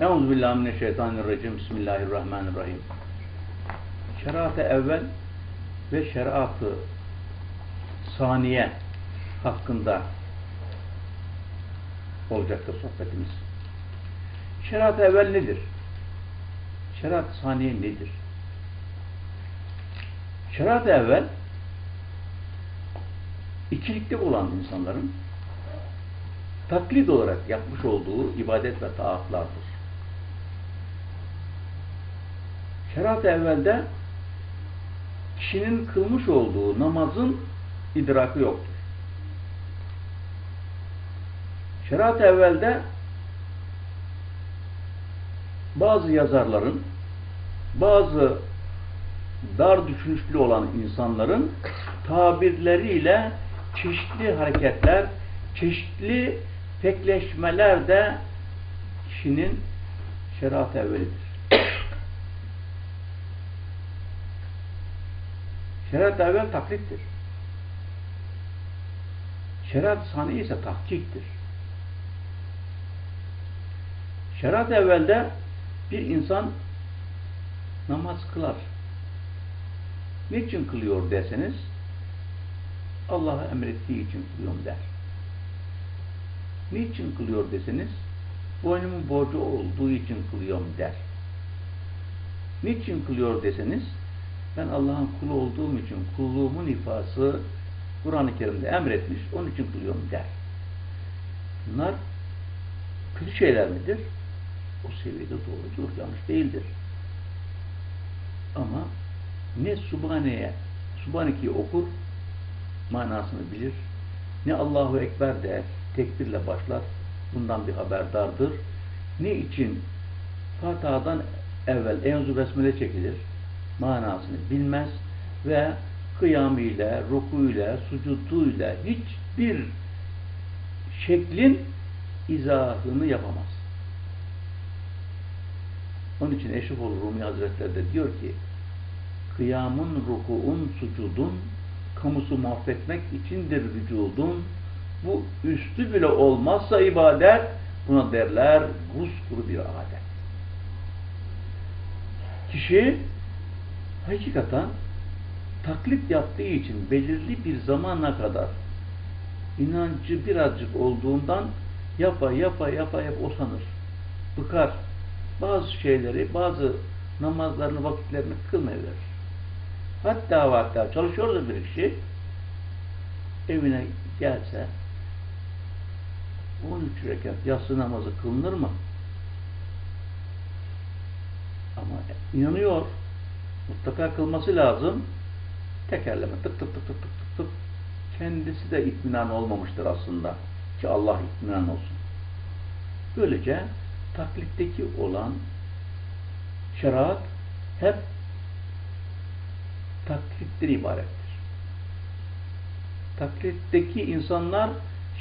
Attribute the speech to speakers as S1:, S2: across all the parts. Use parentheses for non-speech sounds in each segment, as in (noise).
S1: Euzubillahimineşşeytanirracim. Bismillahirrahmanirrahim. Şeriat-ı evvel ve şeriat-ı saniye hakkında olacaktır sohbetimiz. Şeriat-ı evvel nedir? Şeriat-ı saniye nedir? Şeriat-ı evvel ikilikte olan insanların taklit olarak yapmış olduğu ibadet ve taatlardır. Şeriat-ı evvelde kişinin kılmış olduğu namazın idrakı yoktur. Şeriat-ı evvelde bazı yazarların, bazı dar düşünüşlü olan insanların tabirleriyle çeşitli hareketler, çeşitli pekleşmeler de kişinin şeriat-ı evvelidir. Şeriat-ı evvel taklittir. Şeriat-ı sani ise tahkiktir. Şeriat-ı evvelde bir insan namaz kılar. Niçin kılıyor derseniz Allah'a emrettiği için kılıyorum der. Niçin kılıyor deseniz boynumun borcu olduğu için kılıyorum der. Niçin kılıyor deseniz ben Allah'ın kulu olduğum için kulluğumun ifası Kur'an-ı Kerim'de emretmiş, onun için kılıyorum der. Bunlar kötü şeyler midir? O seviyede doğrudur, yanlış değildir. Ama ne Subhane'ye, Subhaneke'yi okur, manasını bilir, ne Allahu Ekber der, tekbirle başlar, bundan bir haberdardır. Ne için Fatiha'dan evvel Enzu Besmele çekilir, manasını bilmez ve kıyamıyla, rukuyla, sucuduyla hiçbir şeklin izahını yapamaz. Onun için Eşrefoğlu Rumi Hazretleri de diyor ki kıyamın, rukuun, sucudun kamusu mahvetmek içindir vücudun bu üstü bile olmazsa ibadet buna derler kuru bir adet. Kişi hakikaten taklit yaptığı için belirli bir zamana kadar inancı birazcık olduğundan yapa yapa yapa yapa osanır. Bıkar. Bazı şeyleri, bazı namazlarını, vakitlerini kılmayıverir. Hatta hatta çalışıyor da bir kişi evine gelse 13 rekat yatsı namazı kılınır mı? Ama inanıyor. Mutlaka kılması lazım. Tekerleme tık tık tık tık tık tık tık. Kendisi de itminan olmamıştır aslında. Ki Allah itminan olsun. Böylece taklitteki olan şeriat hep taklittir ibarettir. Taklitteki insanlar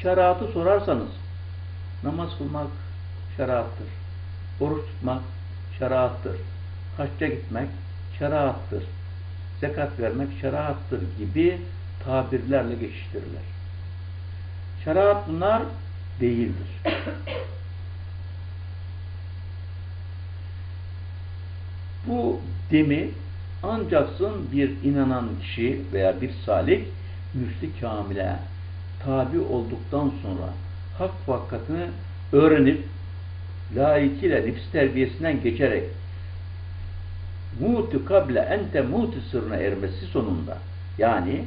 S1: şeriatı sorarsanız namaz kılmak şeriattır. Oruç tutmak şeriattır. Hacca gitmek şeriattır. Zekat vermek şeriattır gibi tabirlerle geçiştirirler. Şeriat bunlar değildir. (coughs) Bu demi ancaksın bir inanan kişi veya bir salik müfti kamile tabi olduktan sonra hak vakatını öğrenip layıkıyla nefis terbiyesinden geçerek mutu kable ente mutu sırrına ermesi sonunda yani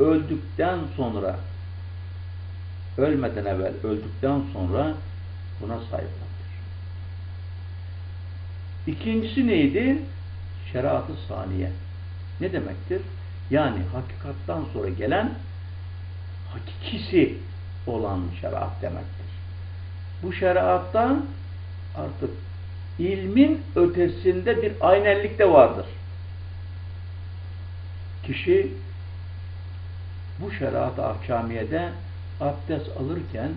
S1: öldükten sonra ölmeden evvel öldükten sonra buna sahiplendir. İkincisi neydi? Şeriat-ı saniye. Ne demektir? Yani hakikattan sonra gelen hakikisi olan şeriat demektir. Bu şeriatta artık ilmin ötesinde bir aynellik de vardır. Kişi bu şeriat-ı ahkamiyede abdest alırken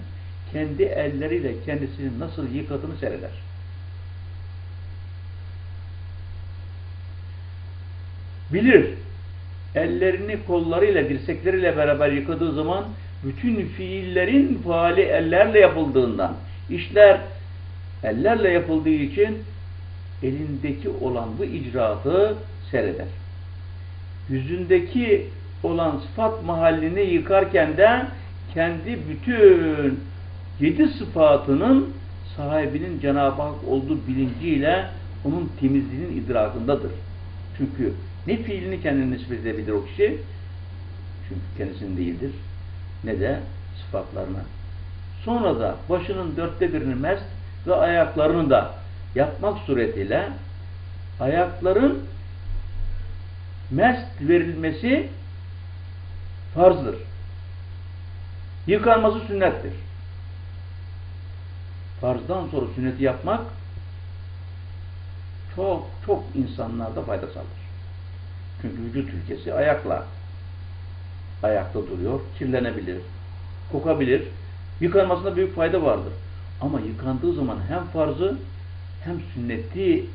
S1: kendi elleriyle kendisini nasıl yıkadığını seyreder. Bilir. Ellerini kollarıyla, dirsekleriyle beraber yıkadığı zaman bütün fiillerin faali ellerle yapıldığından, işler ellerle yapıldığı için elindeki olan bu icraatı seyreder. Yüzündeki olan sıfat mahallini yıkarken de kendi bütün yedi sıfatının sahibinin Cenab-ı Hak olduğu bilinciyle onun temizliğinin idrakındadır. Çünkü ne fiilini kendine nispet edebilir o kişi, çünkü kendisinin değildir, ne de sıfatlarına. Sonra da başının dörtte birini mest ve ayaklarını da yapmak suretiyle ayakların mest verilmesi farzdır. Yıkanması sünnettir. Farzdan sonra sünneti yapmak çok çok insanlarda fayda sağlar. Çünkü vücut ülkesi ayakla ayakta duruyor, kirlenebilir, kokabilir. Yıkanmasında büyük fayda vardır. Ama yıkandığı zaman hem farzı hem sünneti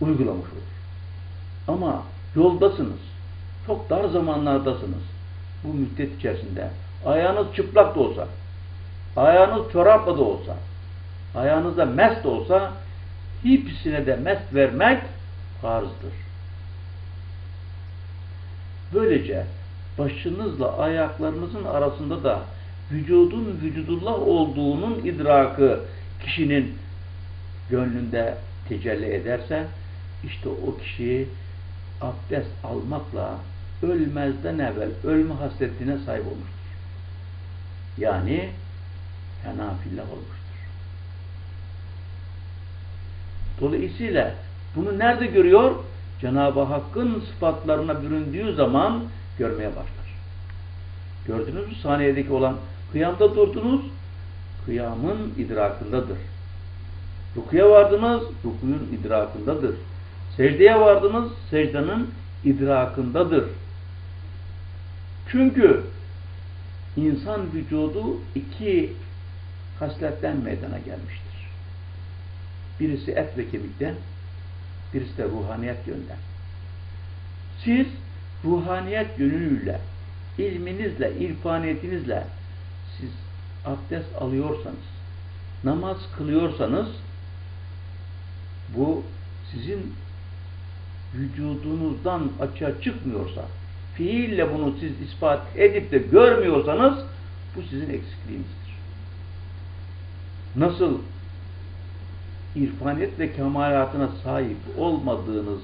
S1: uygulamış olur. Ama yoldasınız. Çok dar zamanlardasınız. Bu müddet içerisinde. Ayağınız çıplak da olsa, ayağınız çorapla da olsa, ayağınızda mest de olsa, hepsine de mest vermek farzdır. Böylece başınızla ayaklarınızın arasında da vücudun vücudullah olduğunun idrakı kişinin gönlünde tecelli ederse işte o kişi abdest almakla ölmezden evvel ölme hasretine sahip olmuştur. Yani fenafillah olmuştur. Dolayısıyla bunu nerede görüyor? Cenab-ı Hakk'ın sıfatlarına büründüğü zaman görmeye başlar. Gördünüz mü saniyedeki olan kıyamda durdunuz, kıyamın idrakındadır. Rukuya vardınız, rukuyun idrakındadır. Secdeye vardınız, secdanın idrakındadır. Çünkü insan vücudu iki hasletten meydana gelmiştir. Birisi et ve kemikten, birisi de ruhaniyet yönden. Siz ruhaniyet yönüyle, ilminizle, irfaniyetinizle siz abdest alıyorsanız, namaz kılıyorsanız bu sizin vücudunuzdan açığa çıkmıyorsa, fiille bunu siz ispat edip de görmüyorsanız bu sizin eksikliğinizdir. Nasıl irfaniyet ve kemalatına sahip olmadığınız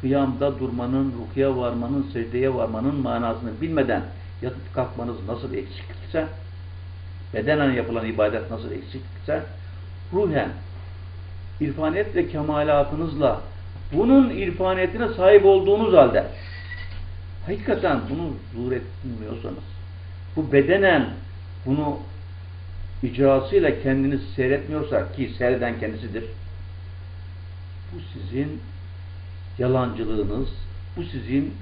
S1: kıyamda durmanın, rukiye varmanın, secdeye varmanın manasını bilmeden yatıp kalkmanız nasıl eksikse, bedenen yapılan ibadet nasıl eksikse, ruhen, irfaniyet ve kemalatınızla bunun irfaniyetine sahip olduğunuz halde hakikaten bunu zuhur etmiyorsanız, bu bedenen bunu icrasıyla kendiniz seyretmiyorsa ki seyreden kendisidir, bu sizin yalancılığınız, bu sizin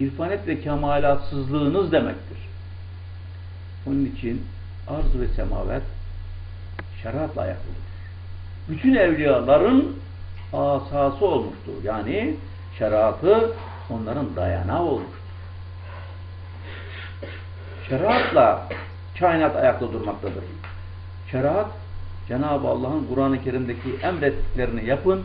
S1: irfanet ve kemalatsızlığınız demektir. Onun için arz ve semavet şeriatla ayaklıdır. Bütün evliyaların asası olmuştur. Yani şeriatı onların dayanağı olmuştur. Şeriatla kainat ayakta durmaktadır. Şeriat Cenab-ı Allah'ın Kur'an-ı Kerim'deki emrettiklerini yapın,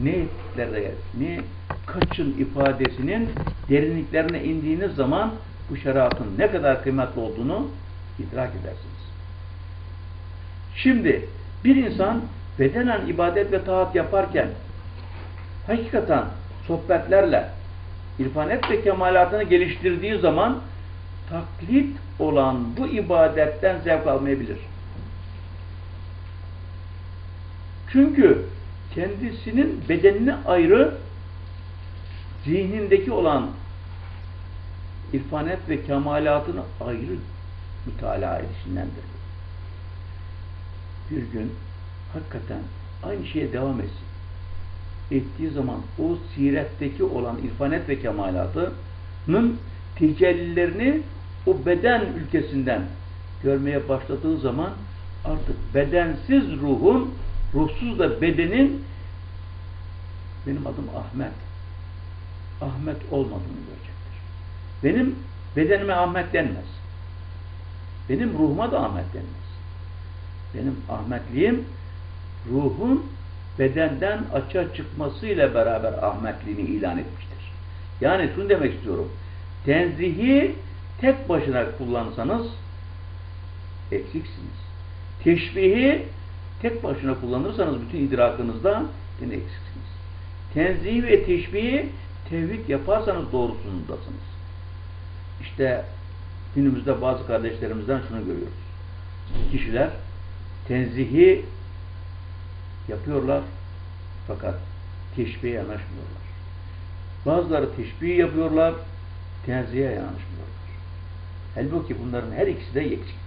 S1: ne ettiklerine, ne kaçın ifadesinin derinliklerine indiğiniz zaman bu şeriatın ne kadar kıymetli olduğunu idrak edersiniz. Şimdi bir insan bedenen ibadet ve taat yaparken hakikaten sohbetlerle irfanet ve kemalatını geliştirdiği zaman taklit olan bu ibadetten zevk almayabilir. Çünkü kendisinin bedenine ayrı zihnindeki olan irfanet ve kemalatını ayrı mütalaa edişindendir. Bir gün hakikaten aynı şeye devam etsin. Ettiği zaman o siretteki olan irfanet ve kemalatının tecellilerini o beden ülkesinden görmeye başladığı zaman artık bedensiz ruhun, ruhsuz da bedenin benim adım Ahmet. Ahmet olmadığını görecektir. Benim bedenime Ahmet denmez. Benim ruhuma da Ahmet denmez. Benim Ahmetliğim ruhun bedenden açığa çıkmasıyla beraber Ahmetliğini ilan etmiştir. Yani şunu demek istiyorum. Tenzihi tek başına kullansanız eksiksiniz. Teşbihi tek başına kullanırsanız bütün idrakınızda yine eksiksiniz. Tenzih ve teşbihi tevhid yaparsanız doğrusundasınız. İşte günümüzde bazı kardeşlerimizden şunu görüyoruz. Kişiler tenzihi yapıyorlar fakat teşbihe yanaşmıyorlar. Bazıları teşbih yapıyorlar, tenzihe yanaşmıyorlar. Halbuki bunların her ikisi de eksiktir.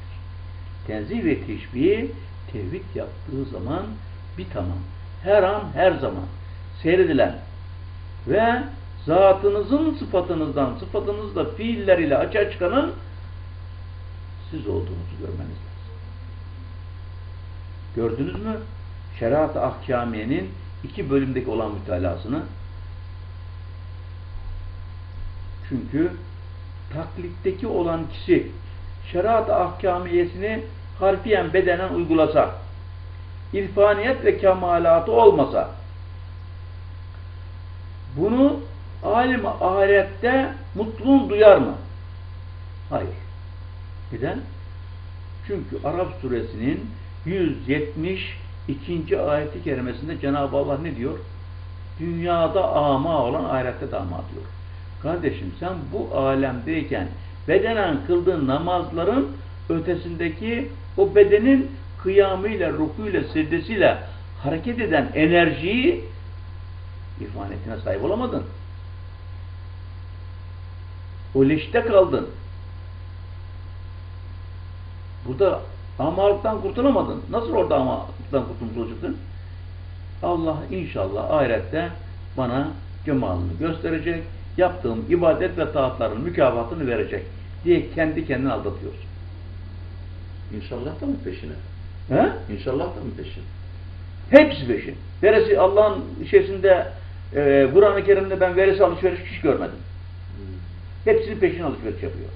S1: Tenzih ve teşbih tevhid yaptığı zaman bir tamam. Her an, her zaman seyredilen ve zatınızın sıfatınızdan, sıfatınızla fiiller ile açığa çıkanın siz olduğunuzu görmeniz lazım. Gördünüz mü? Şeriat-ı Ahkamiye'nin iki bölümdeki olan mütalasını çünkü taklitteki olan kişi şeriat-ı ahkamiyesini harfiyen bedenen uygulasa, irfaniyet ve kemalatı olmasa, bunu alim ahirette mutluluğun duyar mı? Hayır. Neden? Çünkü Arap suresinin 172. ayeti kerimesinde Cenab-ı Allah ne diyor? Dünyada ama olan ahirette de ama diyor. Kardeşim sen bu alemdeyken bedenen kıldığın namazların ötesindeki o bedenin kıyamıyla, rukuyla, secdesiyle hareket eden enerjiyi irfanetine sahip olamadın. O leşte kaldın. Burada amalıktan kurtulamadın. Nasıl orada amalıktan kurtulmuş olacaksın? Allah inşallah ahirette bana cemalını gösterecek, yaptığım ibadet ve taatların mükafatını verecek diye kendi kendini aldatıyorsun.
S2: İnşallah da mı peşine?
S1: He?
S2: İnşallah da mı peşine?
S1: Hepsi peşin. Veresi Allah'ın içerisinde e, Kur'an-ı Kerim'de ben veresi alışveriş hiç görmedim. Hepsinin peşin alışveriş yapıyor.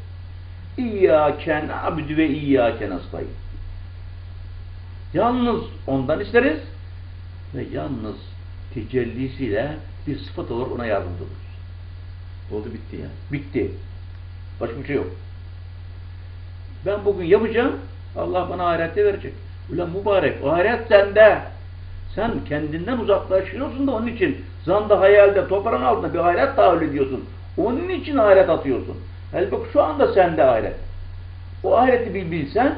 S1: İyyâke na'budu ve iyyâke nasta'in. Yalnız ondan isteriz ve yalnız tecellisiyle bir sıfat olur ona yardımcı oluruz.
S2: Oldu bitti yani.
S1: Bitti. Başka bir şey yok. Ben bugün yapacağım, Allah bana ahirette verecek. Ulan mübarek, ahiret sende. Sen kendinden uzaklaşıyorsun da onun için zanda hayalde, toprağın altında bir ahiret tahayyül ediyorsun. Onun için ahiret atıyorsun. Halbuki şu anda sende ahiret. O ahireti bir bilsen,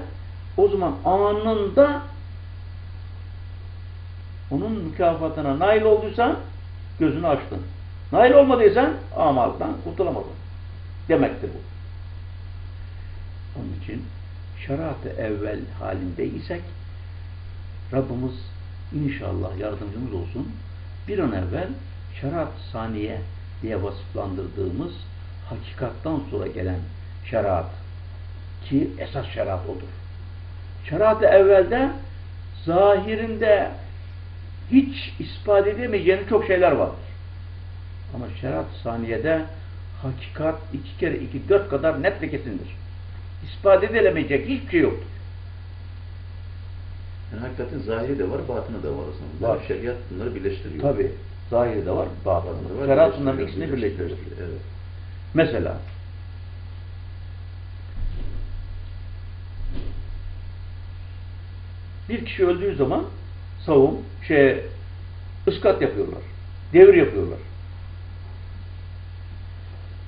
S1: o zaman anında onun mükafatına nail olduysan gözünü açtın. Nail olmadıysan amaldan kurtulamadın. Demektir bu. Onun için şeriat-ı evvel halindeysek Rabbimiz inşallah yardımcımız olsun. Bir an evvel şeriat saniye diye vasıflandırdığımız hakikattan sonra gelen şeriat ki esas şeriat odur. Şeriat-ı evvelde zahirinde hiç ispat edemeyeceğiniz çok şeyler vardır. Ama şeriat saniyede hakikat iki kere iki dört kadar net ve kesindir. İspat edilemeyecek hiçbir şey yoktur.
S2: Yani hakikaten zahiri de var, batını da var aslında.
S1: Var.
S2: Şeriat bunları birleştiriyor.
S1: Tabi. Zahiri de var, batını da var. Şeriat bunların ikisini birleştirir.
S2: Evet.
S1: Mesela bir kişi öldüğü zaman savun, şey, ıskat yapıyorlar. Devir yapıyorlar.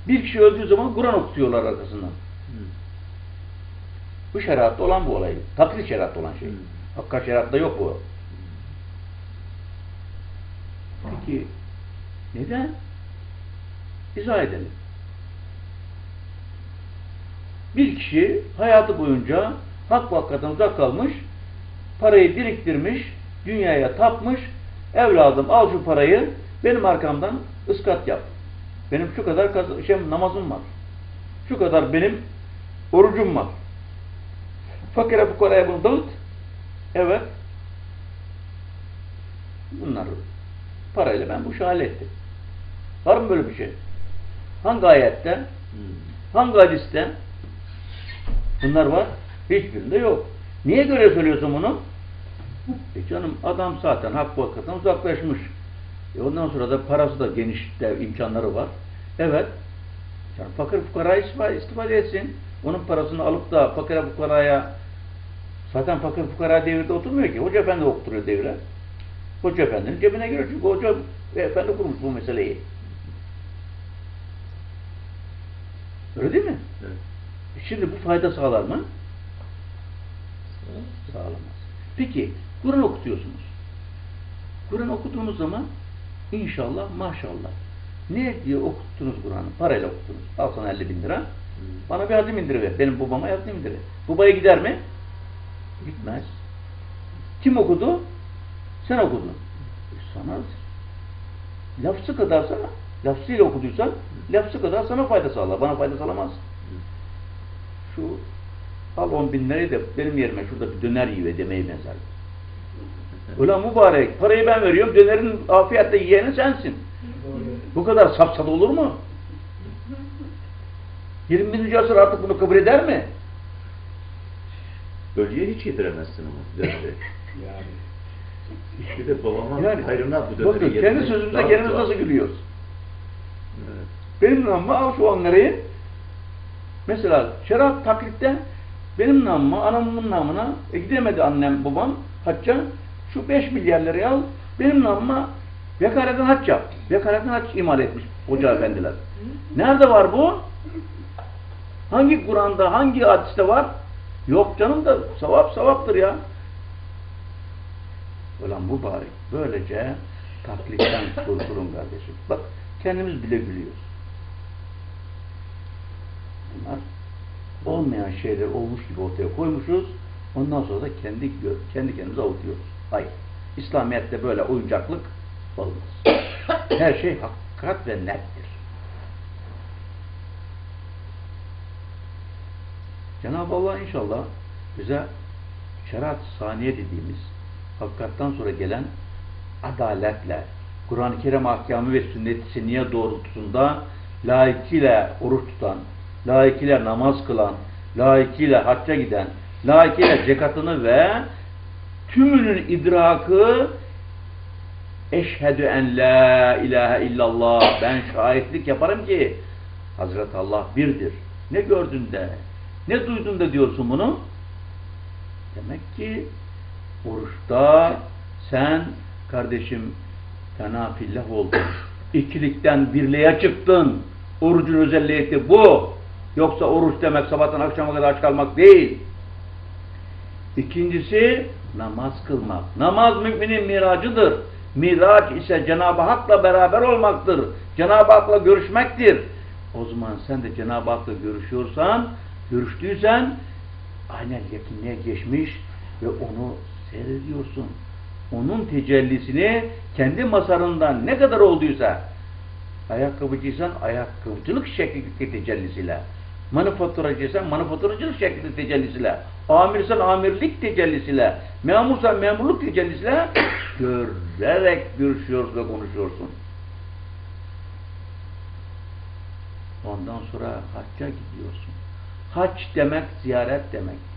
S1: Bir kişi öldüğü zaman Kur'an okutuyorlar arkasından.
S2: Hı.
S1: Bu şeriatta olan bu olay. Taklit şeriatta olan şey.
S2: Hı.
S1: Hakka şeriatta yok bu. Peki neden? İzah edelim. Bir kişi hayatı boyunca hak uzak kalmış, parayı biriktirmiş, dünyaya tapmış, evladım al şu parayı, benim arkamdan ıskat yap. Benim şu kadar şey, namazım var. Şu kadar benim orucum var. Fakire fukaraya bunu dağıt. Evet. Bunları parayla ben bu işi hallettim. Var mı böyle bir şey? Hangi ayette?
S2: Hı.
S1: Hangi hadiste? Bunlar var. Hiçbirinde yok. Niye göre söylüyorsun bunu? E canım adam zaten hak vakıftan uzaklaşmış. E ondan sonra da parası da geniş de imkanları var. Evet. Yani fakir fukara istifade, etsin. Onun parasını alıp da fakir fukaraya zaten fakir fukara devirde oturmuyor ki. Hoca efendi okuturuyor devre. Hoca efendinin cebine giriyor çünkü hoca efendi kurmuş bu meseleyi. Öyle değil mi?
S2: Evet.
S1: Şimdi bu fayda sağlar mı? Sağlamaz. Peki Kur'an okutuyorsunuz. Kur'an okuduğunuz zaman inşallah maşallah. Ne diye okuttunuz Kur'an'ı? Parayla okuttunuz. Al sana 50 bin lira. Bana bir yardım indiriver. Benim babama yardım indiriver. Babaya gider mi? Gitmez. Kim okudu? Sen okudun. E sana lafzı kadar sana lafzıyla okuduysan lafzı kadar sana fayda sağlar. Bana fayda sağlamaz. Şu al 10 bin lirayı da benim yerime şurada bir döner yiyor demeyi benzer. Ulan mübarek parayı ben veriyorum dönerin afiyetle yiyeni sensin. Bu kadar safsat olur mu? 21. asır artık bunu kabul eder mi?
S2: Ölüye hiç yediremezsin ama.
S3: Yani.
S2: Bir de babama
S1: Yani
S2: hayrına bu döneri
S1: bakın kendi
S2: daha
S1: kendimiz nasıl gülüyoruz.
S2: Evet.
S1: Benim namıma al şu 10 lirayı. Mesela şarap taklitte benim namıma, anamın namına e gidemedi annem babam hacca. Şu 5 milyar lirayı al benim namıma vekaleten hac yap. Vekaleten hac imal etmiş hoca efendiler. Nerede var bu? Hangi Kur'an'da, hangi hadiste var? Yok canım da sevap sevaptır ya. Ulan bari. Böylece taklitten kurtulun kardeşim. Bak kendimiz bile gülüyoruz. Bunlar olmayan şeyler olmuş gibi ortaya koymuşuz. Ondan sonra da kendi kendi kendimize avutuyoruz. Hayır. İslamiyet'te böyle oyuncaklık olmaz. (coughs) Her şey hakikat ve nettir. Cenab-ı Allah inşallah bize şeriat saniye dediğimiz hakikattan sonra gelen adaletle Kur'an-ı Kerim ahkamı ve sünnet-i seniye doğrultusunda layıkıyla oruç tutan, layıkıyla namaz kılan, layıkıyla hacca giden, layıkıyla zekatını ve tümünün idrakı eşhedü en la ilahe illallah ben şahitlik yaparım ki Hazreti Allah birdir. Ne gördün de, ne duydun da diyorsun bunu? Demek ki oruçta sen kardeşim tenafillah oldun. İkilikten birliğe çıktın. Orucun özelliği bu. Yoksa oruç demek sabahtan akşama kadar aç kalmak değil. İkincisi namaz kılmak. Namaz müminin miracıdır. Miraç ise Cenab-ı Hak'la beraber olmaktır. Cenab-ı Hak'la görüşmektir. O zaman sen de Cenab-ı Hak'la görüşüyorsan, görüştüysen aynen yakınlığa geçmiş ve onu seyrediyorsun. Onun tecellisini kendi masarından ne kadar olduysa ayakkabıcıysan ayakkabıcılık şeklindeki tecellisiyle manifaturacıysan manifaturacılık şeklinde tecellisiyle amirsen amirlik tecellisiyle memursan memurluk tecellisiyle (coughs) görerek görüşüyorsun ve konuşuyorsun. Ondan sonra hacca gidiyorsun. Hac demek ziyaret demektir.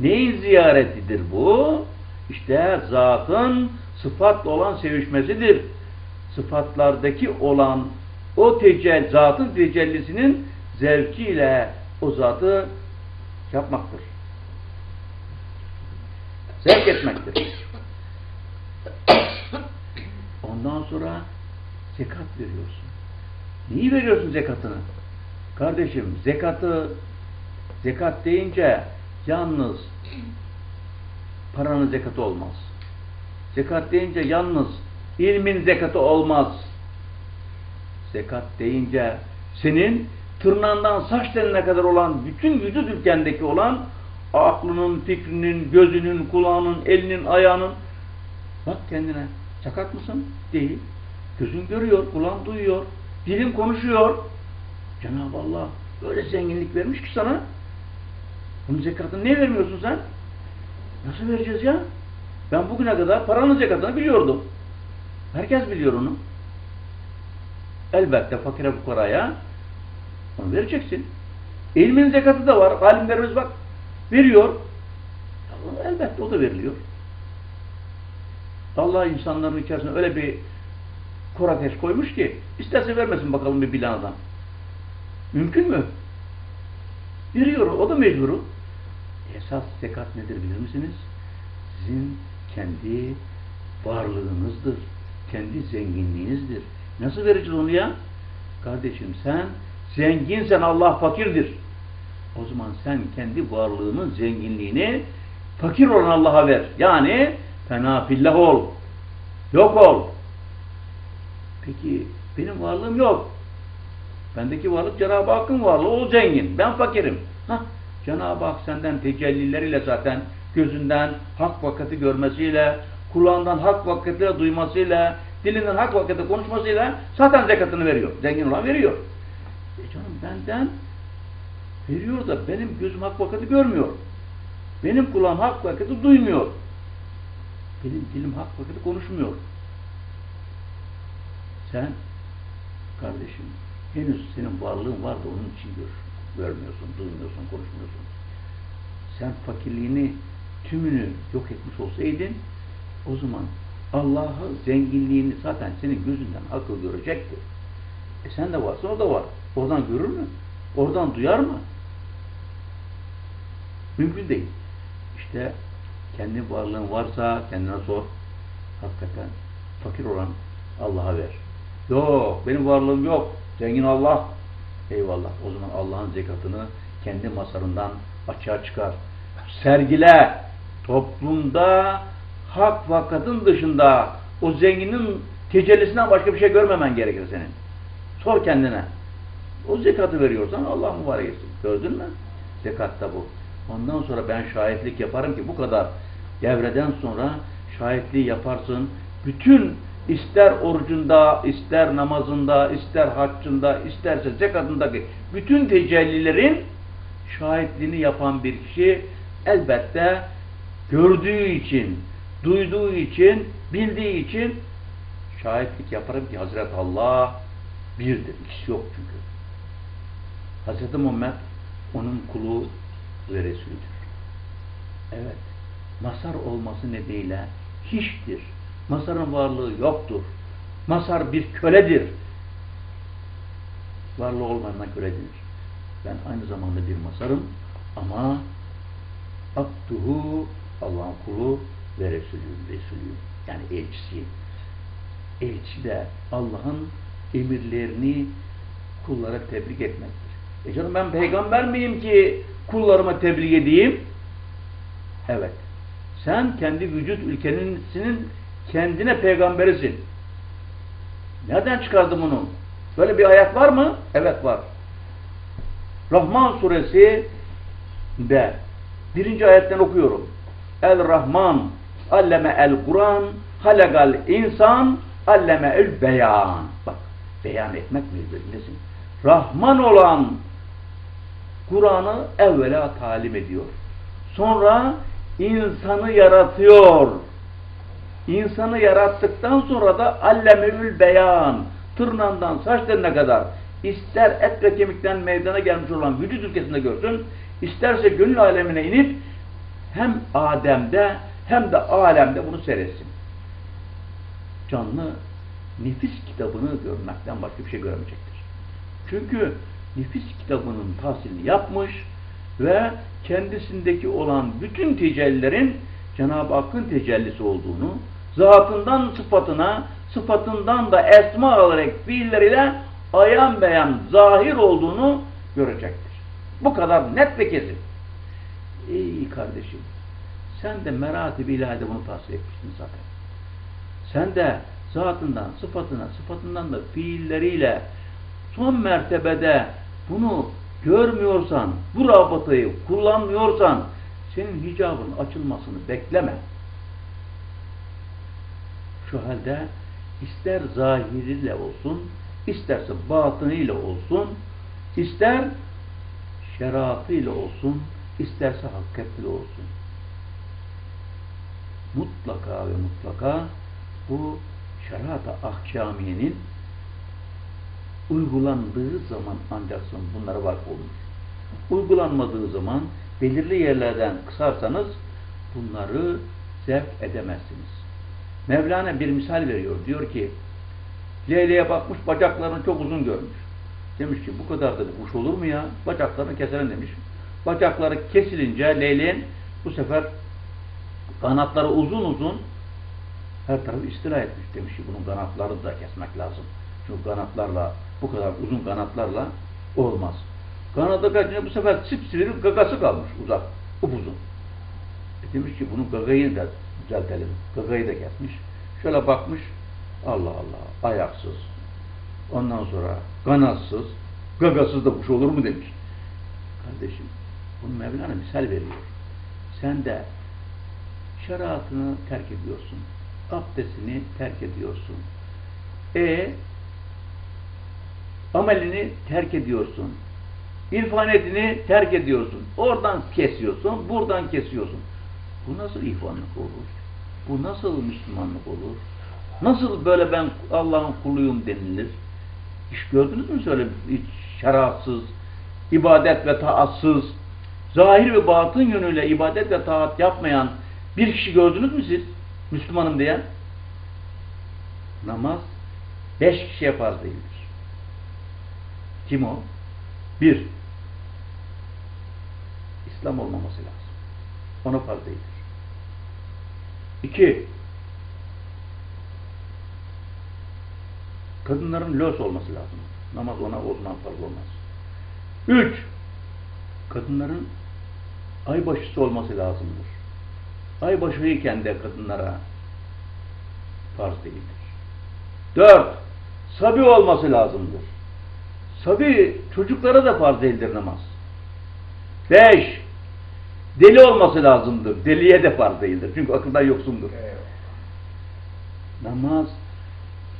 S1: Neyin ziyaretidir bu? İşte zatın sıfatla olan sevişmesidir. Sıfatlardaki olan o tecell, zatın tecellisinin zevkiyle o zatı yapmaktır. Zevk etmektir. Ondan sonra zekat veriyorsun. Neyi veriyorsun zekatını? Kardeşim zekatı zekat deyince yalnız paranın zekatı olmaz. Zekat deyince yalnız ilmin zekatı olmaz. Zekat deyince senin tırnağından saç teline kadar olan bütün vücut ülkendeki olan aklının, fikrinin, gözünün, kulağının, elinin, ayağının bak kendine. Sakat mısın? Değil. Gözün görüyor, kulağın duyuyor, dilin konuşuyor. Cenab-ı Allah böyle zenginlik vermiş ki sana. Bunun zekatını niye vermiyorsun sen? Nasıl vereceğiz ya? Ben bugüne kadar paranın zekatını biliyordum. Herkes biliyor onu. Elbette fakire fukaraya onu vereceksin. İlmin zekatı da var. Alimlerimiz bak veriyor. Elbette o da veriliyor. Allah insanların içerisine öyle bir korakeş koymuş ki isterse vermesin bakalım bir bilen. Mümkün mü? Veriyor, o da mecburu. Esas zekat nedir bilir misiniz? Sizin kendi varlığınızdır. Kendi zenginliğinizdir. Nasıl vereceğiz onu ya? Kardeşim sen zenginsen Allah fakirdir. O zaman sen kendi varlığının zenginliğini fakir olan Allah'a ver. Yani fena fillah ol. Yok ol. Peki benim varlığım yok. Bendeki varlık Cenab-ı Hakk'ın varlığı. O zengin. Ben fakirim. Cenab-ı Hak senden tecellileriyle zaten gözünden hak vakati görmesiyle, kulağından hak vakatiyle duymasıyla, dilinden hak vakati konuşmasıyla zaten zekatını veriyor. Zengin olan veriyor. E canım benden veriyor da benim gözüm hak vakati görmüyor. Benim kulağım hak vakati duymuyor. Benim dilim hak vakati konuşmuyor. Sen kardeşim henüz senin varlığın var da onun için gör. Görmüyorsun, duymuyorsun, konuşmuyorsun. Sen fakirliğini tümünü yok etmiş olsaydın o zaman Allah'ı zenginliğini zaten senin gözünden akıl görecekti. E sen de varsa o da var. Oradan görür mü? Oradan duyar mı? Mümkün değil. İşte kendi varlığın varsa kendine sor. Hakikaten fakir olan Allah'a ver. Yok benim varlığım yok. Zengin Allah. Eyvallah. O zaman Allah'ın zekatını kendi masarından açığa çıkar. Sergile. Toplumda hak vakatın dışında o zenginin tecellisinden başka bir şey görmemen gerekir senin. Sor kendine. O zekatı veriyorsan Allah mübarek etsin. Gördün mü? Zekat da bu. Ondan sonra ben şahitlik yaparım ki bu kadar devreden sonra şahitliği yaparsın. Bütün ister orucunda, ister namazında, ister haccında, isterse zekatındaki bütün tecellilerin şahitliğini yapan bir kişi elbette gördüğü için, duyduğu için, bildiği için şahitlik yaparım ki Hazreti Allah birdir. İkisi yok çünkü. Hazreti Muhammed onun kulu ve Resulüdür. Evet. Masar olması nedeniyle hiçtir. Masarın varlığı yoktur. Masar bir köledir. Varlığı olmayandan köle denir. Ben aynı zamanda bir masarım ama Abduhu Allah'ın kulu ve Resulüyüm, Resulüyüm. Yani elçisiyim. Elçi de Allah'ın emirlerini kullara tebrik etmektir. E canım ben peygamber miyim ki kullarıma tebliğ edeyim? Evet. Sen kendi vücut ülkenin kendine peygamberisin. Nereden çıkardın bunu? Böyle bir ayet var mı? Evet var. Rahman suresi de birinci ayetten okuyorum. El-Rahman alleme el-Kur'an halegal insan alleme el beyan. Bak beyan etmek mi bilirsin? Rahman olan Kur'an'ı evvela talim ediyor. Sonra insanı yaratıyor. İnsanı yarattıktan sonra da allemül beyan tırnağından saç teline kadar ister et ve kemikten meydana gelmiş olan vücut ülkesinde görsün, isterse gönül alemine inip hem Adem'de hem de alemde bunu seyretsin. Canlı nefis kitabını görmekten başka bir şey görmeyecektir. Çünkü nefis kitabının tahsilini yapmış ve kendisindeki olan bütün tecellilerin Cenab-ı Hakk'ın tecellisi olduğunu, zatından sıfatına, sıfatından da esma olarak fiilleriyle ayan beyan zahir olduğunu görecektir. Bu kadar net ve kesin. Ey kardeşim, sen de meratib-i ilahide bunu tahsil etmişsin zaten. Sen de zatından, sıfatına, sıfatından da fiilleriyle son mertebede bunu görmüyorsan, bu rabıtayı kullanmıyorsan, senin hicabın açılmasını bekleme. Şu halde ister zahiriyle olsun, isterse batınıyla olsun, ister şeriatıyla olsun, isterse hakikatiyle olsun. Mutlaka ve mutlaka bu şeriat-ı ahkamiyenin uygulandığı zaman ancak bunlara vakıf olur. Uygulanmadığı zaman belirli yerlerden kısarsanız bunları zevk edemezsiniz. Mevlana bir misal veriyor. Diyor ki Leyle'ye bakmış bacaklarını çok uzun görmüş. Demiş ki bu kadar da kuş olur mu ya? Bacaklarını keselim demiş. Bacakları kesilince Leyleğin bu sefer kanatları uzun uzun her tarafı istila etmiş. Demiş ki bunun kanatlarını da kesmek lazım. Çünkü kanatlarla bu kadar uzun kanatlarla olmaz. Kanadı kaçınca bu sefer sipsivri gagası kalmış uzak, upuzun. E demiş ki bunun gagayı da düzeltelim. Gagayı da kesmiş. Şöyle bakmış, Allah Allah, ayaksız. Ondan sonra kanatsız, gagasız da kuş olur mu demiş. Kardeşim, bunu Mevlana misal veriyor. Sen de şeriatını terk ediyorsun. Abdestini terk ediyorsun. E amelini terk ediyorsun. İrfanetini terk ediyorsun. Oradan kesiyorsun, buradan kesiyorsun. Bu nasıl ihvanlık olur? Bu nasıl Müslümanlık olur? Nasıl böyle ben Allah'ın kuluyum denilir? Hiç gördünüz mü şöyle hiç şeratsız, ibadet ve taatsız, zahir ve batın yönüyle ibadet ve taat yapmayan bir kişi gördünüz mü siz? Müslümanım diyen. Namaz beş kişiye farz değildir. Kim o? Bir, İslam olmaması lazım. Ona farz değildir. İki, kadınların lös olması lazım. Namaz ona o farz olmaz. Üç, kadınların aybaşısı olması lazımdır. Aybaşıyken de kadınlara farz değildir. Dört, sabi olması lazımdır. Sabi çocuklara da farz değildir namaz. Beş, deli olması lazımdır. Deliye de farz değildir. Çünkü akıldan yoksundur. Namaz,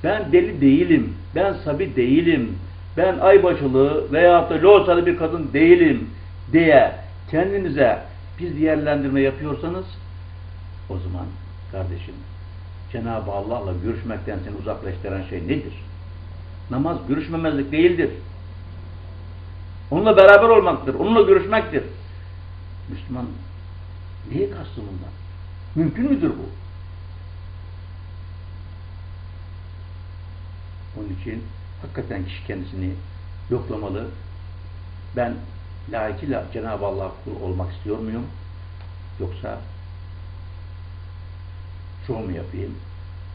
S1: ben deli değilim, ben sabi değilim, ben aybaşılı veya da loğusalı bir kadın değilim diye kendinize bir değerlendirme yapıyorsanız o zaman kardeşim Cenab-ı Allah'la görüşmekten seni uzaklaştıran şey nedir? Namaz görüşmemezlik değildir. Onunla beraber olmaktır. Onunla görüşmektir. Müslüman neye kastı bundan? Mümkün müdür bu? Onun için hakikaten kişi kendisini yoklamalı. Ben layıkıyla Cenab-ı Allah kul olmak istiyor muyum? Yoksa şov mu yapayım?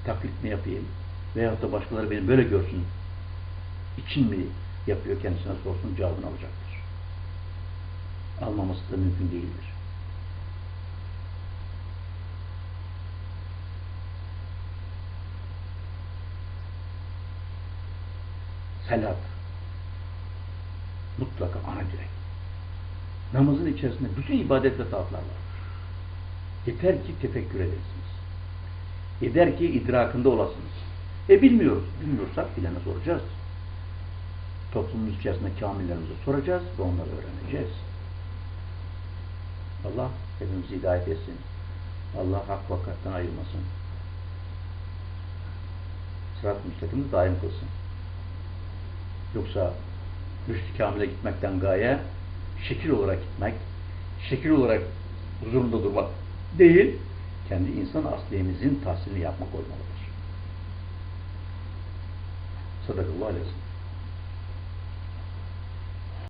S1: Taklit mi yapayım? Veyahut da başkaları beni böyle görsün için mi yapıyor kendisine sorsun cevabını alacaktır. Almaması da mümkün değildir. Salat mutlaka ana direk. Namazın içerisinde bütün ibadet ve taatlar var. Yeter ki tefekkür edesiniz. Yeter ki idrakında olasınız. E bilmiyoruz. Bilmiyorsak bilene soracağız. Toplumumuz içerisinde kamillerimize soracağız ve onları öğreneceğiz. Allah hepimizi hidayet etsin. Allah hak vakattan ayırmasın. Sırat-ı müstakimimizi daim kılsın. Yoksa müşrik kamile gitmekten gaye şekil olarak gitmek, şekil olarak huzurunda durmak değil, kendi insan asliyemizin tahsilini yapmak olmalıdır. Sadakallahu aleyhi.